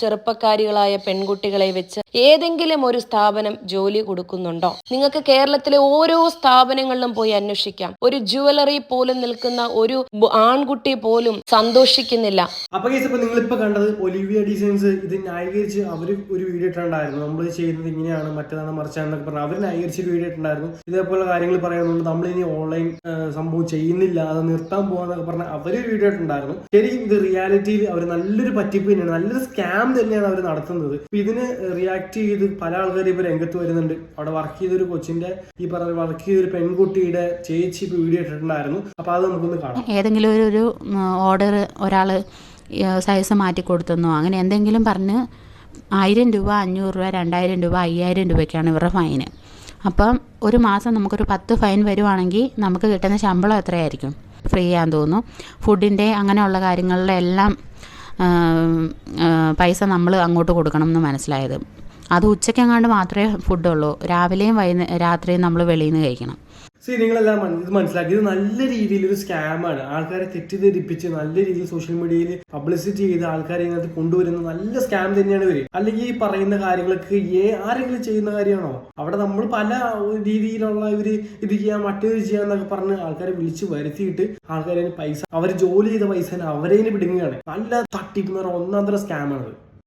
ചെറുപ്പക്കാരികളായ പെൺകുട്ടികളെ വെച്ച് ഏതെങ്കിലും ഒരു സ്ഥാപനം ജോലി കൊടുക്കുന്നുണ്ടോ? നിങ്ങൾക്ക് കേരളത്തിലെ ഓരോ സ്ഥാപനങ്ങളിലും പോയി അന്വേഷിക്കാം. ഒരു ജുവലറി പോലും നിൽക്കുന്ന ഒരു ആൺകുട്ടി പോലും സന്തോഷിക്കുന്നില്ല. അപ്പൊ കേസ് നിങ്ങൾ ഇപ്പൊ കണ്ടത് ഒലിവിയ ഡിസൈൻസ് ഇത് ന്യായീകരിച്ച് അവർ ഒരു വീഡിയോ ഇട്ടുണ്ടായിരുന്നു നമ്മൾ ചെയ്യുന്നത് ഇങ്ങനെയാണ് മറ്റേതാണ് മറിച്ചാണെന്നൊക്കെ പറഞ്ഞു അവർ ന്യായീകരിച്ച് വീഡിയോ ഇട്ടുണ്ടായിരുന്നു ഇതേപോലെ കാര്യങ്ങൾ പറയുന്നുണ്ട് നമ്മൾ ഇനി ഓൺലൈൻ സംഭവം ചെയ്യുന്നില്ല. അത് നിർത്താൻ പോകാന്നൊക്കെ പറഞ്ഞ അവർ വീഡിയോ ഇട്ടുണ്ടായിരുന്നു ശരിക്കും ഇത് റിയാലിറ്റിയിൽ അവർ നല്ലൊരു പറ്റിപ്പ് തന്നെയാണ്. നല്ലൊരു സ്കാം തന്നെയാണ് അവർ നടത്തുന്നത്. ഇപ്പൊ ഇതിന് റിയാക്ട് ചെയ്ത് പല ആൾക്കാരും ഇപ്പൊ രംഗത്ത് വരുന്നുണ്ട്. അവിടെ വർക്ക് ചെയ്ത ഒരു കൊച്ചിന്റെ ഈ പറഞ്ഞ വർക്ക് ചെയ്ത ഒരു പെൺകുട്ടിയുടെ ചേച്ചി വീഡിയോ ഇട്ടിട്ടുണ്ടായിരുന്നു. അപ്പൊ അത് നമുക്കൊന്ന് കാണാം. ഏതെങ്കിലും ഒരു ഓർഡർ ഒരാൾ സൈസ് മാറ്റി കൊടുത്തെന്നോ അങ്ങനെ എന്തെങ്കിലും പറഞ്ഞ് ആയിരം രൂപ അഞ്ഞൂറ് രൂപ രണ്ടായിരം രൂപ അയ്യായിരം രൂപയ്ക്കാണ് ഇവരുടെ ഫൈന് അപ്പം ഒരു മാസം നമുക്കൊരു പത്ത് ഫൈൻ വരുവാണെങ്കിൽ നമുക്ക് കിട്ടുന്ന ശമ്പളം എത്രയായിരിക്കും? ഫ്രീ ആണെന്ന് തോന്നുന്നു. ഫുഡിന്റെ അങ്ങനെയുള്ള കാര്യങ്ങളുടെ എല്ലാം പൈസ നമ്മൾ അങ്ങോട്ട് കൊടുക്കണം എന്ന് മനസ്സിലായത്. അത് ഉച്ചയ്ക്കെങ്ങാണ്ട് മാത്രമേ ഫുഡുള്ളൂ. രാവിലെയും വൈകുന്നേ രാത്രിയും നമ്മൾ വെളിയിൽ നിന്ന് കഴിക്കണം. സി നിങ്ങളെല്ലാം ഇത് മനസ്സിലാക്കി. ഇത് നല്ല രീതിയിൽ ഒരു സ്കാമാണ്. ആൾക്കാരെ തെറ്റിദ്ധരിപ്പിച്ച് നല്ല രീതിയിൽ സോഷ്യൽ മീഡിയയിൽ പബ്ലിസിറ്റി ചെയ്ത് ആൾക്കാരെ ഇതിനകത്ത് കൊണ്ടുവരുന്ന നല്ല സ്കാം തന്നെയാണ് ഇവർ. അല്ലെങ്കിൽ ഈ പറയുന്ന കാര്യങ്ങളൊക്കെ ഏ ആരെങ്കിലും ചെയ്യുന്ന കാര്യമാണോ? അവിടെ നമ്മൾ പല രീതിയിലുള്ള ഇവർ ഇത് ചെയ്യാം മറ്റേത് ചെയ്യാം എന്നൊക്കെ പറഞ്ഞ് ആൾക്കാരെ വിളിച്ച് വരുത്തിയിട്ട് ആൾക്കാരെ പൈസ അവർ ജോലി ചെയ്ത പൈസ അവരെ പിടുങ്ങുകയാണ്. നല്ല പറഞ്ഞാൽ ഒന്നാം തരം സ്കാമാണ്